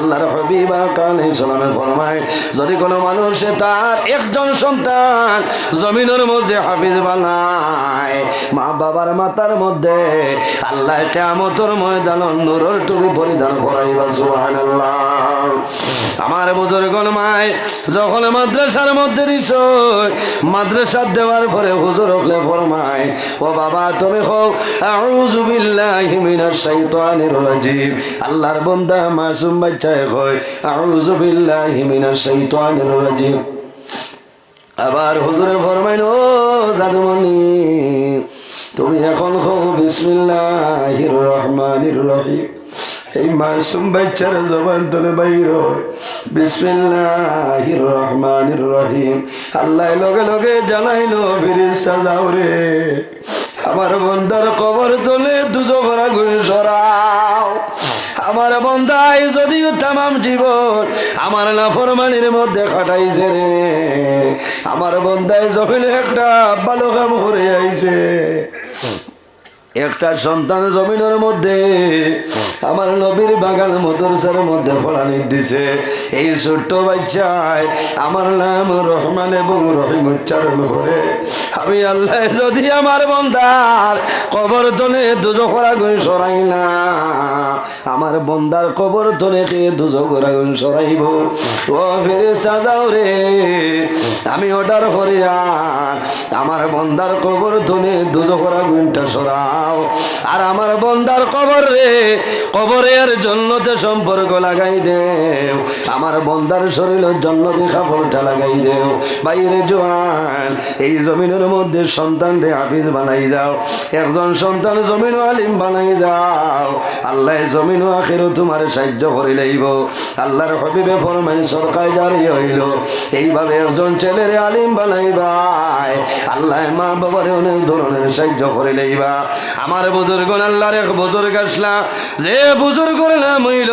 আল্লাহর হবিবা সালামে ফরমায়, যদি কোনো মানুষে তার একজন সন্তান জমিনের মধ্যে হাফিজ বানায়, মা বাবার মাথার মধ্যে আল্লাহ কেমতর ময়দান নুরর টুপি পরিধান করাইবা, সুবহানাল্লাহ। আমার বুজুর্গন মায় যখন মাদ্রাসার মধ্যে নিশ্চয় মাদ্রাসা দেওয়ার পরে হুজুর হলে ফরমায়, ও বাবা, তুমি হোক আউযু বিল্লাহি মিনাশ শাইতানির রাজিম। আল্লাহর বান্দা মাসুম বাচ্চায় কয় আউযু বিল্লাহি মিনাশ শাইতানির রাজিম আবার হুজুরে ফরমাইন ও জাদুমণি, তুমি এখন হো বিসমিল্লাহির রহমানির রহিম। এই মাসুম বাচ্চার জবান তোলে বাইর হয় বিসমিল্লাহির রহমানির রহিম। আল্লাহ লগে লগে জানাইলো ফিরিস্তা যাও রে। আমার বন্দার কবর তোলে দুজো করা গুণ সরাও আমার বন্দাই যদিও তামাম জীবন আমার নাফরমানির মধ্যে কাটাইছে রে। আমার বন্দাই জমিনে একটা ভালো কাম করে আইছে। একটা সন্তান জমিনের মধ্যে আমার নবীর বাগান মদরসার মধ্যে ফলানি দিছে। এই ছোট্ট বাচ্চায় আমার নাম রহমান এবং রহিম উচ্চারণ করে আমি আল্লাহ, যদি আমার বন্দার কবর তনে দুজো করা গুণ সরাই না। আমার বন্দার কবর তনে কে দুজো করা গুণ সরাইব? ও ফেরে সাজাও রে, আমি অর্ডার করিয়া আমার বন্দার কবর তনে দুজো করা গুণটা সরাও। আর আমার বন্দার কবর রে, কবরের জন্যতে সম্পর্ক লাগাই দেও। আমার বন্দার শরীরের জন্যতে কাপড়টা লাগাই দেও। বাইরে জোয়ান, এই জমিনের মধ্যে সন্তান রে হাফিজ বানাই যাও। একজন সন্তান জমিন আলিম বানাই যাও। আল্লাহ জমিন আখেরও তোমার সাহায্য করে লইব। আল্লাহর হবিবে ফরমাই সরকার জারি হইল। এইভাবে একজন ছেলের আলিম বানাইবাই আল্লাহ মা বাবার অনেক ধরনের সাহায্য করে লইবা। আমার বুজুর্গ আল্লাহর এক বুজুর্গ আসলা, যে বুজুর্গর নাম হইল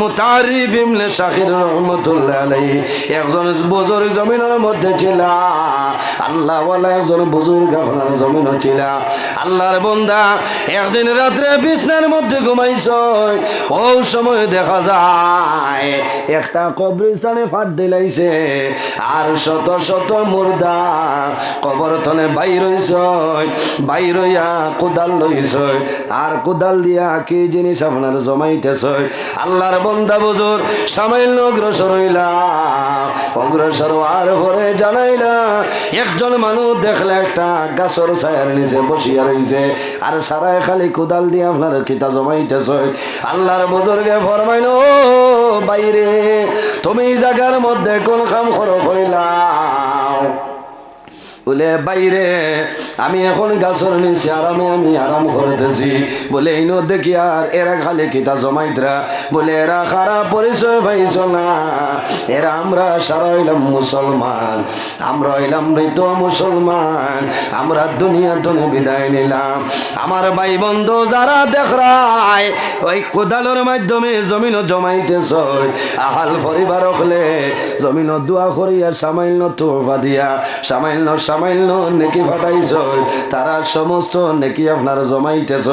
মুতারিফ ইমলে শাকির রহমতুল্লাহ আলাইহি। একজন বুজুর্গ জমিনের মধ্যে ছিল আল্লাহ একজন বুজুর্গ আপনার জমিনও ছিল আল্লাহর বন্দা, একদিন রাত্রে বিছনার মধ্যে ঘুমাইছ, ও সময় দেখা যায়, একটা কবরস্থানে ফাট দিলাইছে, আর শত শত মুর্দা কবর তনে বাইর হইছ, বাইর হইয়া কোদাল লইছ, আর কোদাল দিয়া কি জিনিস আপনার জমাইতেছ? আল্লাহর বন্দা বুজুর, সামান্য অগ্রসর হইলা, অগ্রসর আর ভরে জানাইলা, একজন মানুষ দেখলে একটা গাছর ছায়ার নিচে বসিয়া রয়েছে আর সারায় খালি কোদাল দিয়ে আপনার খিতা জমাইতেছ। আল্লাহর বুজুর্গে ফরমাইল বাইরে, তুমি জাগার মধ্যে কোন কাম করো কইলাও বলে, বাইরে, আমি এখন গাছর নিচে আরামে আমি আরাম করতেছি। বলে, এই দেখি আর এরা খালি কিতা জমাইতরা? বলে, এরা খারাপ পরিচয় পাইছ না। এরা আমরা সারা হইলাম মুসলমান। আমরা হইলাম মৃত মুসলমান। আমরা দুনিয়া ধনে বিদায় নিলাম। আমার ভাই বন্ধু যারা দেখরায়, ওই কোদালের মাধ্যমে জমিন জমাইতেছ। আহাল পরিবার হলে জমিন দোয়া করিয়া সামান্য তোফা দিয়া সামান্য সামান্য নেকি ফাটাইছ তারা সমস্ত নেকি আপনার জমাইতেছ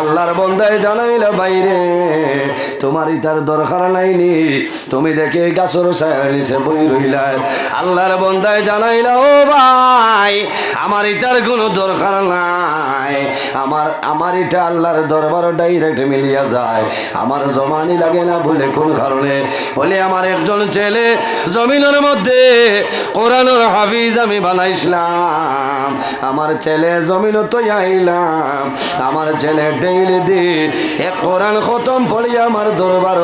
আল্লাহর বন্দায় জানাইল, বাইরে ইতার দরকার নাইনি। তুমি দেখে গাছর বই আল্লাহর জানাইল, ও ভাই আমার ইটার কোনো দরকার নাই। আমার আমার এটা আল্লাহর দরবার ডাইরেক্ট মিলিয়া যায়। আমার জমানি লাগে না বলে কোন কারণে? বলে, আমার একজন ছেলে, জমিনের মধ্যে কোরআনের হাফিজ আমি বানাইছিলাম। আমার ছেলে জমিন তো আইলাম। আমার ছেলে ডেইলি দিন। এক কোরআন খতম পড়ি আমার দরবার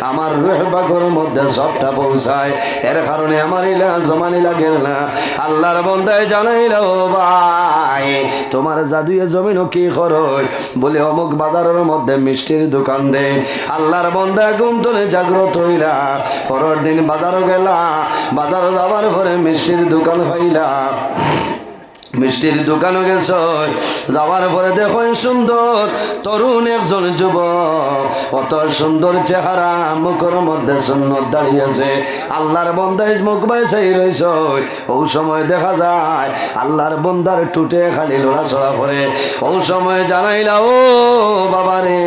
আমার রুহবাগর মধ্যে সবটা পৌঁছায়। এর কারণে আমার ইলা জমানি লাগে না। আল্লাহর বন্দায় জানাইল ভাই, তোমার জাদুয়ে জমিন কি খরচ? বলে অমুক বাজারের মধ্যে মিষ্টির দোকান দে। আল্লাহর বন্দা ঘুম তোলে জাগ্রত হইলা। পরের দিন বাজারও গেলা। বাজারও যাবার পরে মিষ্টির দোকান পাইলা। uh, মিষ্টির দোকানে গেছ যাওয়ার পরে দেখো সুন্দর তরুণ একজন যুবক। অত সুন্দর চেহারা, মুখের মধ্যে সুন্নত দাঁড়িয়েছে। আল্লাহর বন্দায় মুখ বাইসাই রয়েছ ওই সময় দেখা যায়, আল্লাহর বন্দার টুটে খালি লড়াচড়া করে। ওই সময় জানাইলা, ও বাবারে,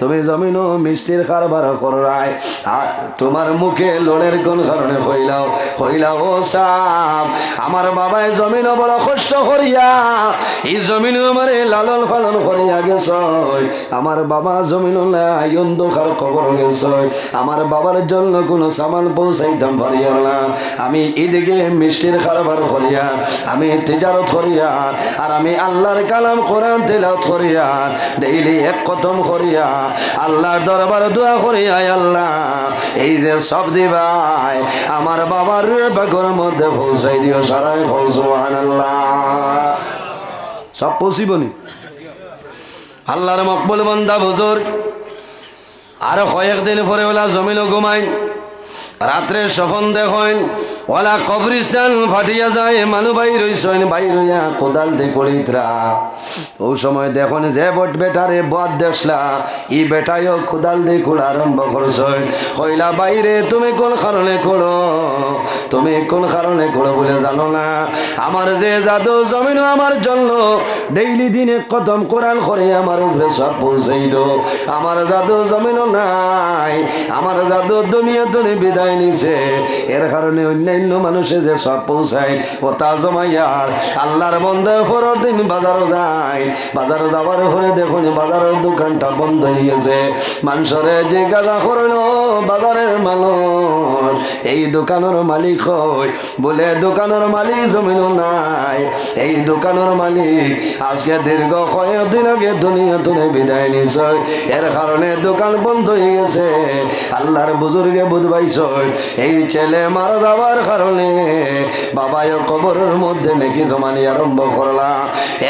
তুমি জমিন মিষ্টির কারবার করাই আর তোমার মুখে লোনের কোন কারণে হইলাও হইলাও ও সাপ। আমার বাবায় জমিন বড় কষ্ট এই জমিন আমারে লালন পালন গেছ আমার বাবা জমিন অন্ধকার খবর গেছ আমার বাবার জন্য সামান পৌঁছাইতাম না। আমি এদিকে মিষ্টির কারবার করিয়া, আমি তেজারত করিয়া, আর আমি আল্লাহর কালাম কোরআন তেলাওত করিয়া, ডেইলি এক কদম করিয়া, আল্লাহর দরবার দোয়া করিয়া আল্লাহ, এই যে সব দিবাই, আমার বাবার বাগর মধ্যে পৌঁছাই দিও সারাই ফৌজুহান আল্লাহ সব পৌঁছিবনি আল্লাহর মকবল বন্দা বুজুর আর কয়েকদিন পরে ওলা জমিল ঘুমাই, রাত্রে স্বপন দেখেন ওলা কবরিস্তান ফাটিয়া যায়, মানু বাইর হইছেন বাইর হইয়া কোদাল দিয়ে করিতরা ও সময় দেখুন যে বট বেটারে বদ দেখলা ই বেটাইও কোদাল দিয়ে খোলা আরম্ভ করছ কইলা, বাইরে তুমি কোন কারণে করো তুমি কোন কারণে করো বলে জানো না। আমার যে জাদু জমিন আমার জন্য, ডেইলি দিনে কদম কোরআন করে আমার উপরে সব পৌঁছাই দো। আমার জাদু জমিন নাই, আমার জাদু দুনিয়া তুমি বিদায় নিছে। এর কারণে অন্যান্য মানুষে যে সব পৌঁছায়, ও তা জমাইয়ার আল্লাহর বন্ধ পরের দিন বাজারও যায়। বাজারও যাবার পরে দেখুন বাজারের দোকানটা বন্ধ হয়ে গেছে। মানুষরে জিজ্ঞাসা করল বাজারের মানুষ এই দোকানের মালিক হয় বলে, দোকানের মালিক জমিন নাই। এই দোকানের মালিক আজকে দীর্ঘ কয়েকদিন আগে দুনিয়া তুমি বিদায় নিছ এর কারণে দোকান বন্ধ হয়ে গেছে। আল্লাহর বুজুর্গে বুধবাইছ এই ছেলে মারা যাওয়ার কারণে বাবায় কবরের মধ্যে নাকি জমানি আরম্ভ করলা।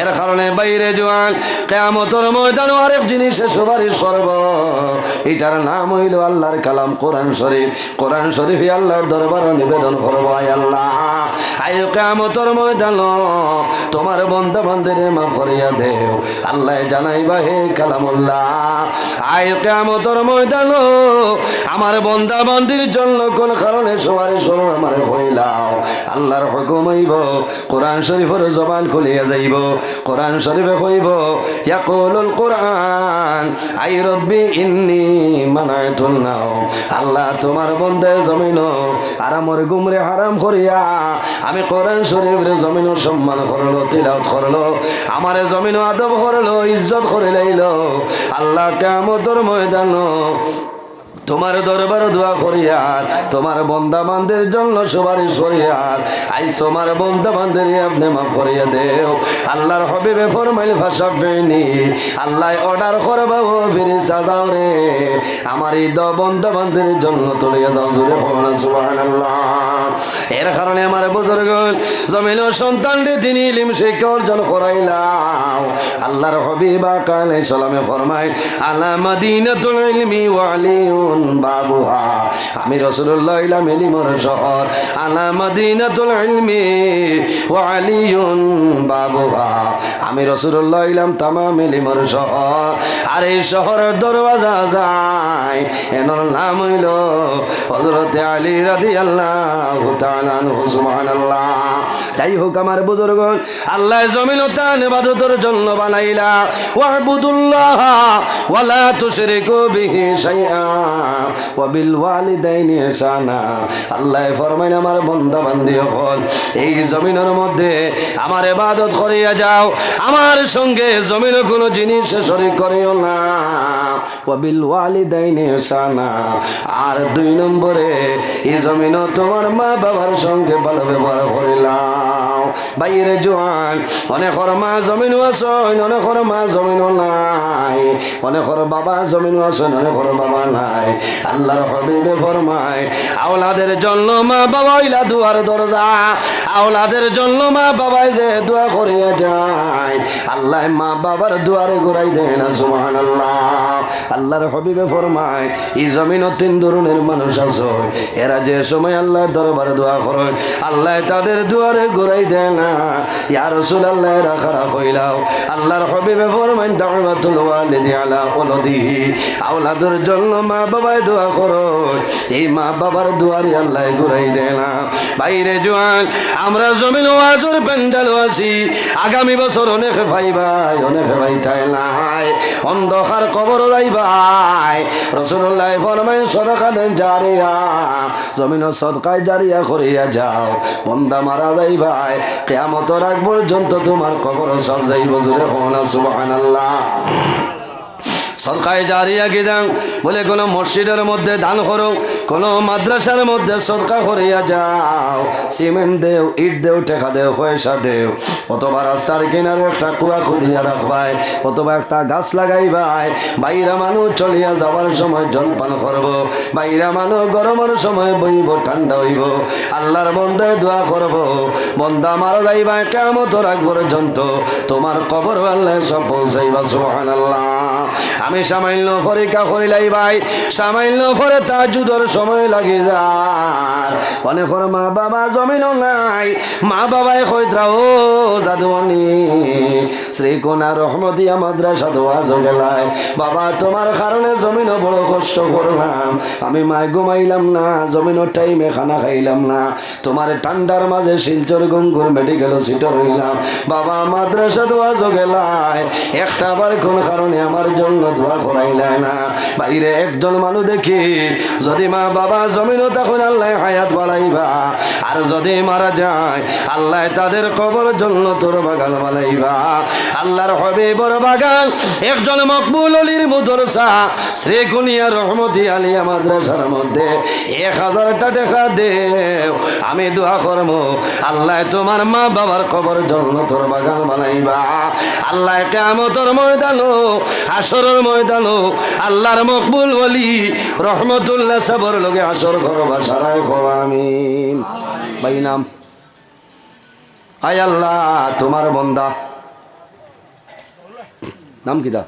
এর কারণে বাইরে জোয়ান কেমতর ময়দান আরেক জিনিসে সুপারিশ করব। এটার নাম হইল আল্লাহর কালাম কোরআন শরীফ। কোরআন শরীফ আল্লাহর দরবার নিবেদন করব আয় আল্লাহ। আয় কেমতর ময়দান, তোমার বন্ধু বান্ধবের মা করিয়া দেও। আল্লাহ জানাইবা হে কালামুল্লাহ। আয় কেমতর ময়দান আমার বন্ধা বান্দির জন্য কোন কারণে সবারই শরণ আমার হইলাও আল্লাহর হুকুম হইব, কোরআন শরীফের জবান খুলিয়া যাইব, কোরআন শরীফে হইব ইয়াকুলুল কোরআন, আই রব্বি ইন্নি মানায়তুল নাও আল্লাহ তোমার বন্ধে জমিন আর আমার গুমরে হারাম করিয়া আমি কোরআন শরীফের জমিন সম্মান করল তিলাওত করল, আমার জমিন আদব করল, ইজ্জত করে লাইলো। আল্লাহ কেমতর ময়দান তোমার দরবার দোয়া করিয়ার তোমার বন্দা বান্ধের জন্য সুপারিশ করিয়ার আজ তোমার বন্দা বান্ধের আপনি মাফ করিয়া দেও। আল্লাহর হবিবে ফরমাইল ভাষা পেনি আল্লাহ অর্ডার করবা ও ফিরে সাজাও রে। আমার এই দ বন্দা বান্ধের জন্য তুলিয়া যাও জুড়ে হওয়া সুবাহ এর কারণে আমার বুজুর্গ, জমিল সন্তান রে তিনি ইলিম শিক্ষা অর্জন করাইলাম। আল্লাহর হবিবা কালে সালামে ফরমাই আলা মাদিনাতুল ইলমি ওয়া আলিউন বাবুহা। আমি রাসূলুল্লাহ ইলাম ইলিমর শহর, আলা মাদিনাতুল ইলমি ওয়া আলিউন বাবুহা। আমি রাসূলুল্লাহ ইলাম তামাম ইলিমর শহর, আর এই শহরের দরওয়াজা যায়। এনার নাম হইল হযরত আলী রাদিয়াল্লাহু তাআলা সুবহানাল্লাহ। যাই হোক আমার বুজুর্গ আল্লাহ জমিন তান ইবাদতের জন্য বানাইলা। ওয়াবুদুল্লাহ ওয়ালা তুশরিকু বিহি শাইআ, ওয়া বিল ওয়ালিদাইনি ইহসানা। আল্লাহ ফরমাইন, আমার বান্দা বান্দি হল এই জমিনের মধ্যে আমার ইবাদত করিয়া যাও। আমার সঙ্গে জমিনে কোনো জিনিস শরীক করিও না। ওয়া বিল ওয়ালিদাইনি ইহসানা। আর দুই নম্বরে, এই জমিনও তোমার মা বাবার সঙ্গে ভালো ব্যবহার করিলাম। বাইরে জোয়ান অনেকর মা জমিনও আছেন অনেকর মা জমিনও নাই। অনেকর বাবা জমিনও আছেন অনেকর বাবা নাই। আল্লাহর হবিবে ফরমায়, আওলাদের জন্য মা বাবা ইলা দুয়ার দরজা। আওলাদের জন্য মা বাবাই যে দোয়া করিয়া যায়। আল্লাহ মা বাবার দুয়ারে ঘুরাই দেয় না সুবহান আল্লাহ আল্লাহর হবিবে ফরমায়, এই জমিনও তিন ধরনের মানুষ আছে। এরা যে সময় আল্লাহ দরবারে দোয়া করে আল্লাহ তাদের দুয়ারে ঘুরাই দেয় না। ইয়া জন্য মা বাবায় দোয়া করো। এই মা বাবার দুয়ারি আল্লাহ ঘুরাই না। বাইরে জোয়ান, আমরা জমিন ওয়াজুর প্যান্ডেল আছি। আগামী বছর অনেক ভাই ভাই, অনেক ভাই তাই নাই। অন্ধকার কবর লাই ভাই। রসুল্লাহ ফরমাই সরকার জারিয়া। জমিন সরকার জারিয়া করিয়া যাও। বন্দা মারা যাই ভাই। কেমত রাখ পর্যন্ত তোমার কবর সব যাইব জুড়ে হনা সুবাহান সরকারি জারিয়া দান? বলে কোনো মসজিদের মধ্যে দান করো কোনো মাদ্রাসার মধ্যে সরকার করিয়া যাও। সিমেন্ট দেও, ইট দেও টেকা দেও, পয়সা দেও। অথবা রাস্তার কিনারে একটা কুয়া খুদিয়া রাখবাই, অথবা একটা গাছ লাগাইবাই। বাইরা মানুষ চলিয়া যাওয়ার সময় জলপান করব, বাইরা মানুষ গরমের সময় বইব, ঠান্ডা হইব। আল্লাহর বন্ধে দোয়া করব, বন্দা মারা যাইবা কেমন রাখ পর্যন্ত তোমার কবর আল্লাহ সব পৌঁছাইবা সুহান আল্লাহ আমি সামান্য পরীক্ষা করিলাই ভাই। সামান্য পরে তাজুদর সময় লাগে যার। অনেক মা বাবা জমিনও নাই। মা বাবাই কইত্রা, ও জাদুয়ানি শ্রীকোনা রহমতিয়া মাদ্রাসা দোয়া গেলায়। বাবা, তোমার কারণে জমিনও বড় কষ্ট করলাম। আমি মায় ঘুমাইলাম না জমিনের টাইমে খানা খাইলাম না। তোমার ঠান্ডার মাঝে শিলচর গঙ্গুর মেডিকেল সিটর হইলাম বাবা, মাদ্রাসা দোয়া গেলায়। একটা বার কোন কারণে আমার জন্য দোয়া করাইলাই না। বাইরে একজন মানুষ দেখি, যদি মা বাবা জমিনও তখন আল্লাহ হায়াত বাড়াইবা। আর যদি মারা যায়, আল্লাহ তাদের কবর জন্য তোর বাগান বানাইবা। আল্লাহর হবে বড় বাগান, একজন মকবুল অলির মুদরসা, শ্রীকুনিয়া রহমতি আলিয়া মাদ্রাসার মধ্যে এক হাজারটা টাকা দেও। আমি দোয়া করব, আল্লাহ তোমার মা বাবার কবর জন্য তোর বাগান বানাইবা। আল্লাহ কেমতর ময়দানো আসরের ময়দানো আল্লাহর মকবুল বলি রহমতুল্লাহ সাবর লোকে আসর করবা সারাই আমিন। ভাই নাম? আয় আল্লাহ, তোমার বন্দা। নাম কিতা